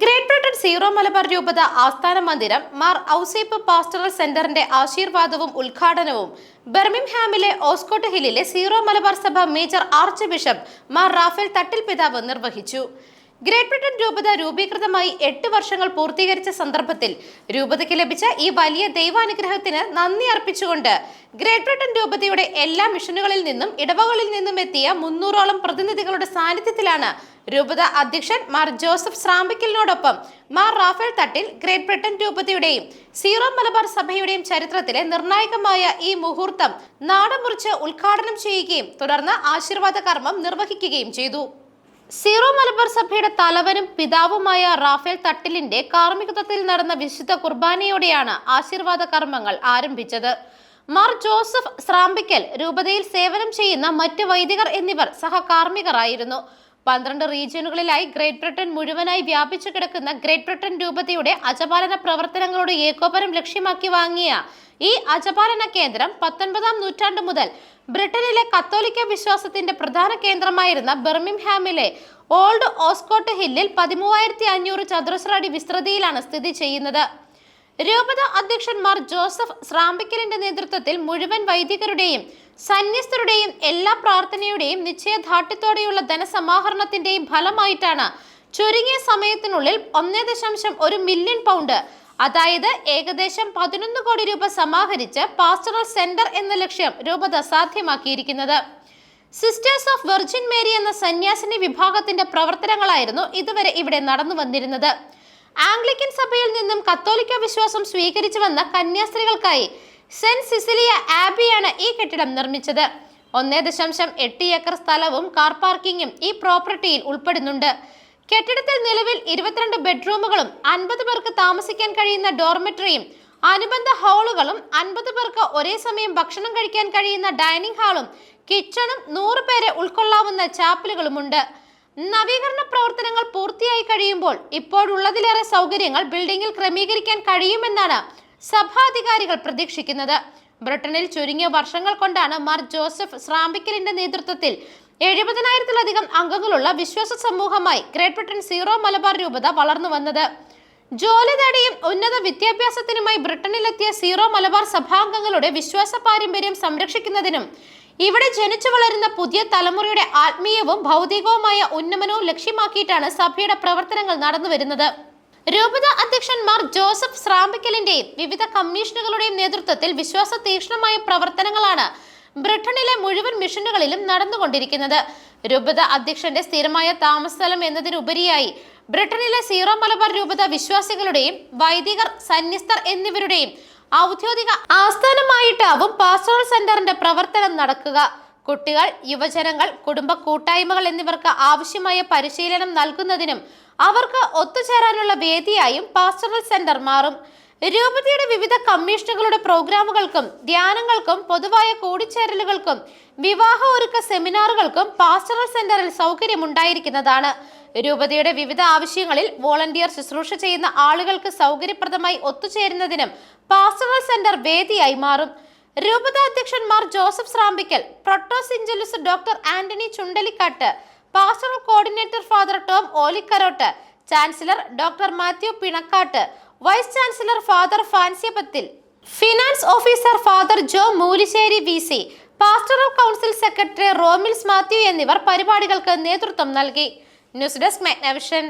Great Britain zero Malabar രൂപത ആസ്ഥാന മന്ദിരം മാർ ഔസേപ്പ് പാസ്റ്ററൽ സെന്ററിന്റെ ആശീർവാദവും ഉദ്ഘാടനവും. ബെർമിംഹാമിലെ ഓസ്കോട്ട് ഹില്ലിലെ സീറോ മലബാർ സഭ major archbishop Mar Rafale Thattil പിതാവ് നിർവഹിച്ചു. ഗ്രേറ്റ് ബ്രിട്ടൻ രൂപത രൂപീകൃതമായി എട്ട് വർഷങ്ങൾ പൂർത്തീകരിച്ച സന്ദർഭത്തിൽ രൂപതയ്ക്ക് ലഭിച്ച ഈ വലിയ ദൈവാനുഗ്രഹത്തിന് നന്ദി അർപ്പിച്ചുകൊണ്ട് ഗ്രേറ്റ് ബ്രിട്ടൻ രൂപതയുടെ എല്ലാ മിഷനുകളിൽ നിന്നും ഇടവകളിൽ നിന്നും എത്തിയ മുന്നൂറോളം പ്രതിനിധികളുടെ സാന്നിധ്യത്തിലാണ് രൂപത അധ്യക്ഷൻ Mar Joseph സ്രാമ്പിക്കലിനോടൊപ്പം Mar Raphael Thattil great Britain രൂപതയുടെയും Syro Malabar സഭയുടെയും ചരിത്രത്തിലെ നിർണായകമായ ഈ മുഹൂർത്തം നാടമുറിച്ച് ഉദ്ഘാടനം ചെയ്യുകയും തുടർന്ന് ആശീർവാദ കർമ്മം നിർവഹിക്കുകയും ചെയ്തു. സീറോ മലബാർ സഭയുടെ തലവനും പിതാവുമായ റാഫേൽ തട്ടിലിന്റെ കാർമ്മികത്വത്തിൽ നടന്ന വിശുദ്ധ കുർബാനയോടെയാണ് ആശീർവാദ കർമ്മങ്ങൾ ആരംഭിച്ചത്. മാർ ജോസഫ് സ്രാമ്പിക്കൽ രൂപതയിൽ സേവനം ചെയ്യുന്ന മറ്റ് വൈദികർ എന്നിവർ സഹകാർമ്മികരായിരുന്നു. പന്ത്രണ്ട് റീജിയനുകളിലായി ഗ്രേറ്റ് ബ്രിട്ടൻ മുഴുവനായി വ്യാപിച്ചു കിടക്കുന്ന ഗ്രേറ്റ് ബ്രിട്ടൻ രൂപതയുടെ അജപാലന പ്രവർത്തനങ്ങളുടെ ഏകോപനം ലക്ഷ്യമാക്കി വാങ്ങിയ ഈ അജപാലന കേന്ദ്രം പത്തൊൻപതാം നൂറ്റാണ്ട് മുതൽ ബ്രിട്ടനിലെ കത്തോലിക്ക വിശ്വാസത്തിന്റെ പ്രധാന കേന്ദ്രമായിരുന്ന ബെർമിംഹാമിലെ ഓൾഡ് ഓസ്കോട്ട് ഹില്ലിൽ പതിമൂവായിരത്തി അഞ്ഞൂറ് ചതുരശ്ര അടി വിസ്തൃതിയിലാണ് സ്ഥിതി ചെയ്യുന്നത്. രൂപത അധ്യക്ഷന്മാർ ജോസഫ് സ്രാമ്പിക്കലിന്റെ നേതൃത്വത്തിൽ മുഴുവൻ വൈദികരുടെയും സന്യസ്തരുടെയും എല്ലാ പ്രാർത്ഥനയുടെയും നിശ്ചയദാർഢ്യത്തോടെയുള്ള ധനസമാഹരണത്തിന്റെയും ഫലമായിട്ടാണ് ചുരുങ്ങിയ സമയത്തിനുള്ളിൽ ഒന്നേ ദശാംശം ഒരു മില്യൺ പൗണ്ട് അതായത് ഏകദേശം പതിനൊന്ന് കോടി രൂപ സമാഹരിച്ച് പാസ്റ്ററൽ സെന്റർ എന്ന ലക്ഷ്യം രൂപത സാധ്യമാക്കിയിരിക്കുന്നത്. സിസ്റ്റേഴ്സ് ഓഫ് വെർജിൻ മേരി എന്ന സന്യാസിനി വിഭാഗത്തിന്റെ പ്രവർത്തനങ്ങളായിരുന്നു ഇതുവരെ ഇവിടെ നടന്നു വന്നിരുന്നത്. ആംഗ്ലിക്കൻ സഭയിൽ നിന്നും കത്തോലിക്ക വിശ്വാസം സ്വീകരിച്ചു വന്ന കന്യാസ്ത്രീകൾക്കായി സെന്റ് സിസിലിയ ആബിയാണ് ഈ കെട്ടിടം നിർമ്മിച്ചത്. ഒന്നേ ദശാംശം എട്ട് ഏക്കർ സ്ഥലവും കാർ പാർക്കിങ്ങും ഈ പ്രോപ്പർട്ടിയിൽ ഉൾപ്പെടുന്നുണ്ട്. കെട്ടിടത്തിൽ നിലവിൽ ഇരുപത്തിരണ്ട് ബെഡ്റൂമുകളും അൻപത് പേർക്ക് താമസിക്കാൻ കഴിയുന്ന ഡോർമെറ്ററിയും അനുബന്ധ ഹാളുകളും അൻപത് പേർക്ക് ഒരേ സമയം ഭക്ഷണം കഴിക്കാൻ കഴിയുന്ന ഡൈനിങ് ഹാളും കിച്ചണും നൂറ് പേരെ ഉൾക്കൊള്ളാവുന്ന ചാപ്പലുകളുമുണ്ട്. നവീകരണ പ്രവർത്തനങ്ങൾ പൂർത്തിയായി കഴിയുമ്പോൾ ഇപ്പോഴുള്ളതിലേറെ സൗകര്യങ്ങൾ ബിൽഡിംഗിൽ ക്രമീകരിക്കാൻ കഴിയുമെന്നാണ് സഭാധികാരികൾ പ്രതീക്ഷിക്കുന്നത്. ബ്രിട്ടനിൽ ചുരുങ്ങിയ വർഷങ്ങൾ കൊണ്ടാണ് മാർ ജോസഫ് സ്രാമ്പിക്കലിന്റെ നേതൃത്വത്തിൽ എഴുപതിനായിരത്തിലധികം അംഗങ്ങളുള്ള വിശ്വാസ സമൂഹമായി ഗ്രേറ്റ് ബ്രിട്ടൻ സീറോ മലബാർ രൂപത വളർന്നു വന്നത്. ജോലി നേടിയും ഉന്നത വിദ്യാഭ്യാസത്തിനുമായി ബ്രിട്ടനിലെത്തിയ സീറോ മലബാർ സഭാംഗങ്ങളുടെ വിശ്വാസ പാരമ്പര്യം സംരക്ഷിക്കുന്നതിനും ഇവിടെ ജനിച്ചു വളരുന്ന പുതിയ തലമുറയുടെ ആത്മീയവും ഭൗതികവുമായ ഉന്നമനവും ലക്ഷ്യമാക്കിയിട്ടാണ് സഭയുടെ പ്രവർത്തനങ്ങൾ നടന്നു വരുന്നത്. രൂപത അധ്യക്ഷന്മാർ ജോസഫ് സ്രാമ്പിക്കലിന്റെയും വിവിധ കമ്മീഷനുകളുടെയും നേതൃത്വത്തിൽ വിശ്വാസ തീക്ഷ്ണമായ പ്രവർത്തനങ്ങളാണ് ബ്രിട്ടനിലെ മുഴുവൻ മിഷനുകളിലും നടന്നുകൊണ്ടിരിക്കുന്നത്. രൂപത അധ്യക്ഷന്റെ സ്ഥിരമായ താമസസ്ഥലം എന്നതിനുപരിയായി ബ്രിട്ടനിലെ സീറോ മലബാർ രൂപത വിശ്വാസികളുടെയും വൈദികർ സന്യസ്തർ എന്നിവരുടെയും ഔദ്യോഗിക ആസ്ഥാനമായിട്ടാവും പാസ്റ്റോറൽ സെന്ററിന്റെ പ്രവർത്തനം നടക്കുക. കുട്ടികൾ യുവജനങ്ങൾ കുടുംബ കൂട്ടായ്മകൾ എന്നിവർക്ക് ആവശ്യമായ പരിശീലനം നൽകുന്നതിനും അവർക്ക് ഒത്തുചേരാനുള്ള വേദിയായും പാസ്റ്ററൽ സെന്റർ മാറും. രൂപതയുടെ വിവിധ കമ്മീഷനുകളുടെ പ്രോഗ്രാമുകൾക്കും ധ്യാനങ്ങൾക്കും പൊതുവായ കൂടിച്ചേരലുകൾക്കും വിവാഹ ഒരുക്ക സെമിനാറുകൾക്കും പാസ്റ്ററൽ സെന്ററിൽ സൗകര്യമുണ്ടായിരിക്കുന്നതാണ്. രൂപതയുടെ വിവിധ ആവശ്യങ്ങളിൽ വോളണ്ടിയർ ശുശ്രൂഷ ചെയ്യുന്ന ആളുകൾക്ക് സൗകര്യപ്രദമായി ഒത്തുചേരുന്നതിനും പാസ്റ്ററൽ സെന്റർ വേദിയായി മാറും. രൂപത അധ്യക്ഷന്മാർ Joseph Srampickal protosyncellus doctor Antony Chundelikkattu pastoral coordinator father Tom Olikkarottu chancellor doctor Mathew Pinakkattu vice chancellor father ഫാൻസിയപത്തിൽ finance officer father Jo Moolissery V C pastoral council secretary Romils Mathew എന്നിവർ പരിപാടികൾക്ക് നേതൃത്വം നൽകി. News desk Magnavision.